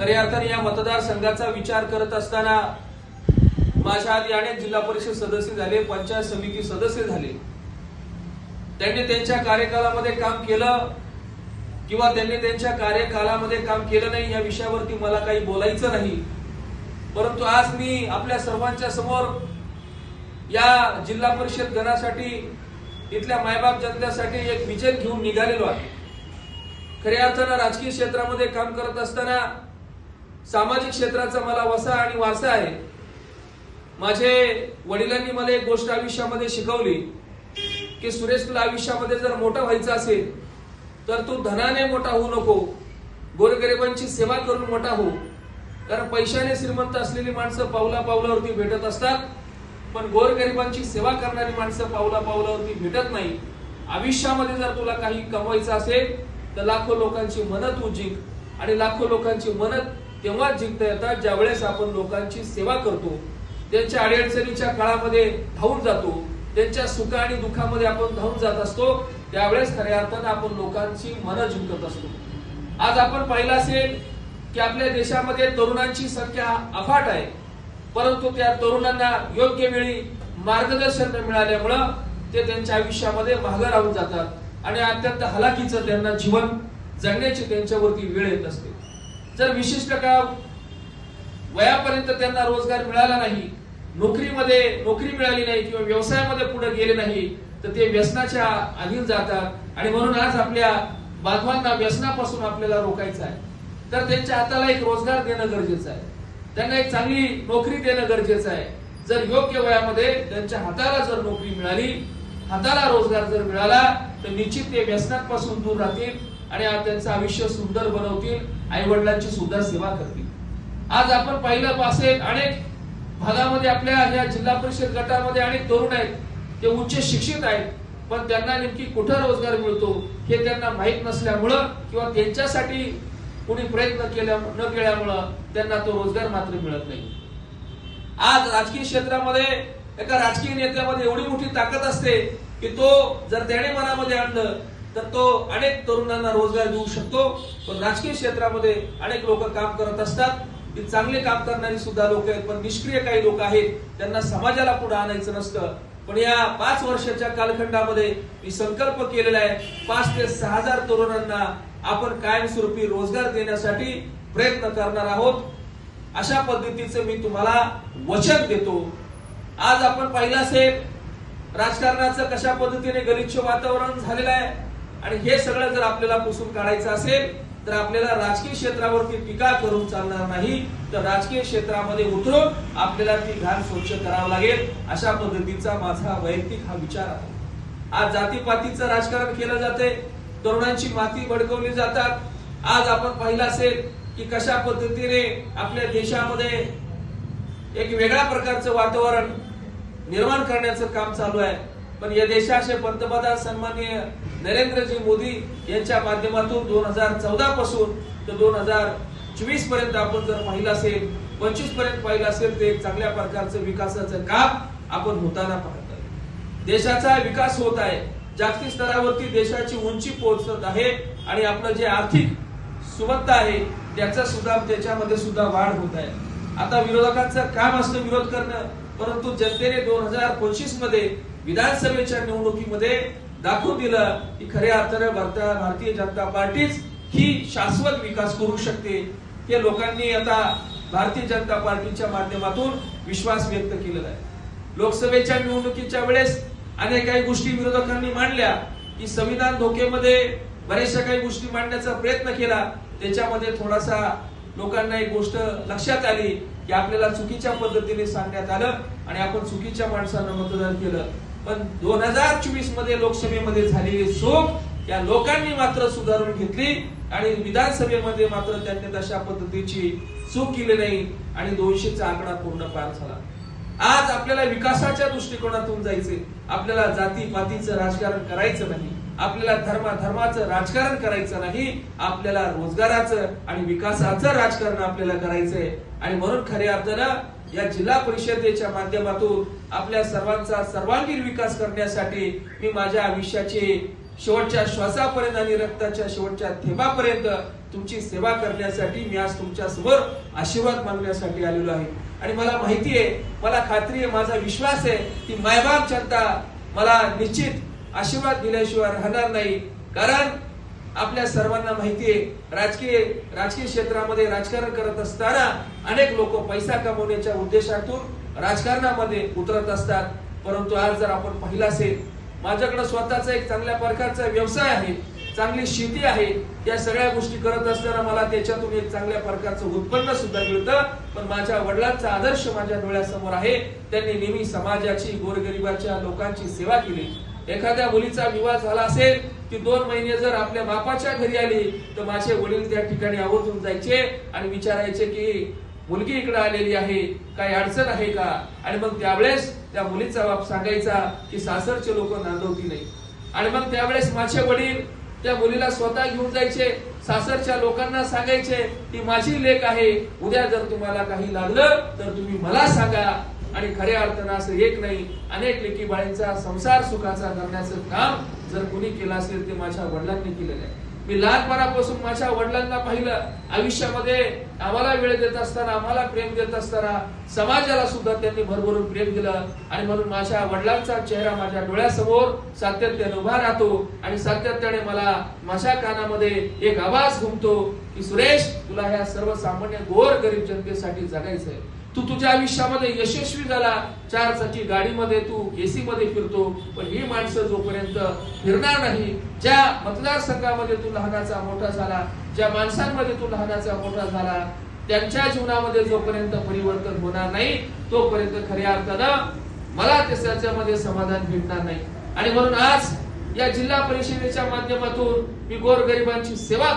खऱ्या अर्थाने या मतदारसंघाचा विचार करत असताना माझ्या आधी अनेक जिल्हा परिषद सदस्य झाले पंचायत समिती सदस्य झाले. त्यांनी त्यांच्या कार्यकालामध्ये काम केलं किंवा त्यांनी त्यांच्या कार्यकालामध्ये काम केलं नाही या विषयावरती मला काही बोलायचं नाही. परंतु आज मी आपल्या सर्वांच्या समोर या जिल्हा परिषद गणासाठी इथल्या मायबाप जनतेसाठी एक विजय घेऊन निघालेलो आहे. खऱ्या अर्थानं राजकीय क्षेत्रामध्ये काम करत असताना सामाजिक क्षेत्राचा मला वसा आणि वारसा आहे. माझे वडिलांनी मला एक गोष्ट आयुष्यामध्ये शिकवली की सुरेश तुला आयुष्यामध्ये जर मोठा व्हायचा असेल तर तू धनाने मोठा होऊ नको गोरगरिबांची सेवा करून मोठा हो. कारण पैशाने श्रीमंत असलेली माणसं पावला पावलावरती भेटत असतात पण गोरगरिबांची सेवा करणारी माणसं पावला पावलावरती भेटत नाही. आयुष्यामध्ये जर तुला काही कमवायचं असेल तर लाखो लोकांची मनं तू जिंक आणि लाखो लोकांची मनं तेव्हाच जिंकता येतात ज्यावेळेस आपण लोकांची सेवा करतो त्यांच्या अडीअडचणीच्या काळामध्ये धावून जातो त्यांच्या सुख आणि दुःखामध्ये आपण धावून जात असतो त्यावेळेस खऱ्या अर्थानं आपण लोकांची मनं जिंकत असतो. आज आपण पाहिलं असेल की आपल्या देशामध्ये तरुणांची संख्या अफाट आहे परंतु त्या तरुणांना योग्य वेळी मार्गदर्शन न मिळाल्यामुळं ते त्यांच्या आयुष्यामध्ये मागं राहून जातात आणि अत्यंत हलाखीचं त्यांना जीवन जगण्याची त्यांच्यावरती वेळ येत असते. जर विशिष्ट काळ वयापर्यंत त्यांना रोजगार मिळाला नाही नोकरीमध्ये नोकरी मिळाली नाही किंवा व्यवसायामध्ये पुढे गेले नाही तर ते व्यसनाच्या अधीन जातात. आणि म्हणून आज आपल्या बांधवांना व्यसनापासून आपल्याला रोखायचं आहे. तर त्यांच्या हाताला एक रोजगार देणं गरजेचं आहे. त्यांना एक चांगली नोकरी देणं गरजेचं आहे. जर योग्य वयामध्ये त्यांच्या हाताला जर नोकरी मिळाली हाताला रोजगार जर मिळाला तर निश्चित ते व्यसनापासून दूर राहतील. आणि त्यांचं आयुष्य सुंदर बनवतील आई वडिलांची सुद्धा सेवा करतील. आज आपण पाहिलं असेल अनेक भागामध्ये आपल्या या जिल्हा परिषद गटामध्ये अनेक तरुण आहेत ते उच्च शिक्षित आहेत पण त्यांना नेमकी कुठं रोजगार मिळतो हे त्यांना माहीत नसल्यामुळं किंवा त्यांच्यासाठी कुणी प्रयत्न केल्या न केल्यामुळं त्यांना तो रोजगार मात्र मिळत नाही. आज राजकीय क्षेत्रामध्ये एका राजकीय नेत्यामध्ये एवढी मोठी ताकद असते की तो जर त्याने मनामध्ये आणलं तर तो अनेक तरुणांना रोजगार देऊ शकतो. पण राजकीय क्षेत्रामध्ये अनेक लोक काम करत असतात. ती चांगले काम करणारी सुद्धा लोक आहेत पण निष्क्रिय काही लोक आहेत त्यांना समाजाला पुढे आणायचं नसतं. पण या पाच वर्षाच्या कालखंडामध्ये मी संकल्प केलेला आहे पाच ते सहा हजार तरुणांना आपण कायमस्वरूपी रोजगार देण्यासाठी प्रयत्न करणार आहोत. अशा पद्धतीचं मी तुम्हाला वचन देतो. आज आपण पाहिलं असेल राजकारणाचं कशा पद्धतीने गलिच्छ वातावरण झालेलं आहे. आणि हे सगळं जर आपल्याला पुसून काढायचं असेल तर आपल्याला राजकीय क्षेत्रावरती टीका करून चालणार नाही. तर राजकीय क्षेत्रामध्ये उतरून आपल्याला ती घाण स्वच्छ करावं लागेल अशा पद्धतीचा माझा वैयक्तिक हा विचार आहे. आज जातीपातीचं राजकारण केलं जाते तरुणांची माती भडकवली जातात. आज आपण पाहिलं असेल की कशा पद्धतीने आपल्या देशामध्ये एक वेगळ्या प्रकारचं वातावरण निर्माण करण्याचं काम चालू आहे. पण या देशाचे पंतप्रधान सन्माननीय नरेंद्रजी मोदी यांच्या माध्यमातून दोन हजार चौदा पासून तर दोन हजार चोवीसपर्यंत आपण जर पाहिलं असेल पंचवीसपर्यंत पाहिलं असेल तर एक चांगल्या प्रकारचं विकासाचं काम आपण होताना पाहत आहे. देशाचा विकास होत आहे. जागतिक स्तरावरती देशाची उंची पोहोचत आहे आणि आपलं जे आर्थिक सुबत्ता आहे त्याचा सुद्धा त्याच्यामध्ये सुद्धा वाढ होत आहे. आता विरोधकांचं काम असतं विरोध करणं परंतु जनतेने दोन हजार पंचवीसमध्ये विधानसभेच्या निवडणुकीमध्ये दाखवून दिलं की खऱ्या अर्थानं भारता- भारतीय जनता पार्टीच ही शाश्वत विकास करू शकते. हे लोकांनी आता भारतीय जनता पार्टीच्या माध्यमातून विश्वास व्यक्त केलेला आहे. लोकसभेच्या निवडणुकीच्या वेळेस अनेक काही गोष्टी विरोधकांनी मांडल्या की संविधान धोकेमध्ये बऱ्याचशा काही गोष्टी मांडण्याचा प्रयत्न केला. त्याच्यामध्ये थोडासा लोकांना एक गोष्ट लक्षात आली की आपल्याला चुकीच्या पद्धतीने सांगण्यात आलं आणि आपण चुकीच्या माणसांना मतदान केलं. पण दोन हजार चोवीसमध्ये लोकसभेमध्ये झालेली चूक या लोकांनी मात्र सुधारून घेतली आणि विधानसभेमध्ये मात्र त्यांनी तशा पद्धतीची चूक केली नाही आणि दोनशेचा आकडा पूर्ण पार झाला. आज आपल्याला विकासाच्या दृष्टिकोनातून जायचे आपल्याला जाती पातीचं राजकारण करायचं नाही. आपल्याला धर्मा धर्माचं राजकारण करायचं नाही. आपल्याला रोजगाराचं आणि विकासाचं राजकारण आपल्याला करायचंय. आणि म्हणून खऱ्या अर्थानं या जिल्हा परिषदेच्या माध्यमातून आपल्या सर्वांचा सर्वांगीण विकास करण्यासाठी मी माझ्या आयुष्याची शेवटच्या श्वासापर्यंत आणि रक्ताच्या शेवटच्या थेंबापर्यंत तुमची सेवा करण्यासाठी मी आज तुमच्यासमोर आशीर्वाद मागण्यासाठी आलेलो आहे. आणि मला माहिती आहे मला खात्री आहे माझा विश्वास आहे की मायबाप जनता मला निश्चित आशीर्वाद दिल्याशिवाय राहणार नाही. कारण आपल्या सर्वांना माहिती आहे राजकीय राजकीय क्षेत्रामध्ये राजकारण करत असताना अनेक लोक पैसा कमवण्याच्या उद्देशातून राजकारणामध्ये उतरत असतात. परंतु आज जर आपण पाहिलं असेल माझ्याकडे स्वतःचा एक चांगल्या प्रकारचा व्यवसाय आहे चांगली शेती आहे या सगळ्या गोष्टी करत असताना मला त्याच्यातून एक चांगल्या प्रकारचं उत्पन्न सुद्धा मिळतं. पण माझ्या वडिलांचा आदर्श माझ्या डोळ्यासमोर आहे. त्यांनी नेहमी समाजाची गोरगरिबाच्या लोकांची सेवा केली. एखाद्या मुलीचा विवाह झाला असेल ती दोन महिने जर आपल्या बापाच्या घरी आली तर माझे वडील त्या ठिकाणी आवर्जून जायचे आणि विचारायचे की मुलगी इकडे आलेली आहे काही अडचण आहे का? आणि मग त्यावेळेस त्या मुलीचा बाप सांगायचा की सासरचे लोक नांदवती नाही. आणि मग त्यावेळेस माझे वडील त्या मुलीला स्वतः घेऊन जायचे. सासरच्या लोकांना सांगायचे की माझी लेख आहे. उद्या जर तुम्हाला काही लागलं तर तुम्ही मला सांगा. आणि खऱ्या अर्थानं असं एक नाही अनेक लेखी बाळींचा संसार सुखाचा करण्याचं काम जर कुणी केलं असेल ते माझ्या वडिलांनी केलेलं आहे. मी लहानपणापासून माझ्या वडिलांना पाहिलं आयुष्यामध्ये आम्हाला वेळ देत असताना आम्हाला प्रेम देत असताना समाजाला सुद्धा त्यांनी भरभरून प्रेम दिलं. आणि म्हणून माझ्या वडिलांचा चेहरा माझ्या डोळ्यासमोर सातत्याने उभा राहतो आणि सातत्याने मला माझ्या कानामध्ये एक आवाज घुमतो की सुरेश तुला ह्या सर्वसामान्य गोर गरीब जनतेसाठी जगायचंय. तू तुझ्या आयुष्यामध्ये यशस्वी झाला. चार चाकी गाडीमध्ये तू एसी मध्ये फिरतो. पण ही माणसं जोपर्यंत फिरणार नाही ज्या मतदारसंघामध्ये तू लहानाचा मोठा झाला ज्या माणसांमध्ये तो लहानाचा मोठा झाला त्यांच्या जीवनामध्ये जोपर्यंत परिवर्तन होणार नाही तोपर्यंत खऱ्या अर्थानं मला त्याच्यामध्ये समाधान भेटणार नाही. आणि म्हणून आज या जिल्हा परिषदेच्या माध्यमातून मी गोरगरिबांची सेवा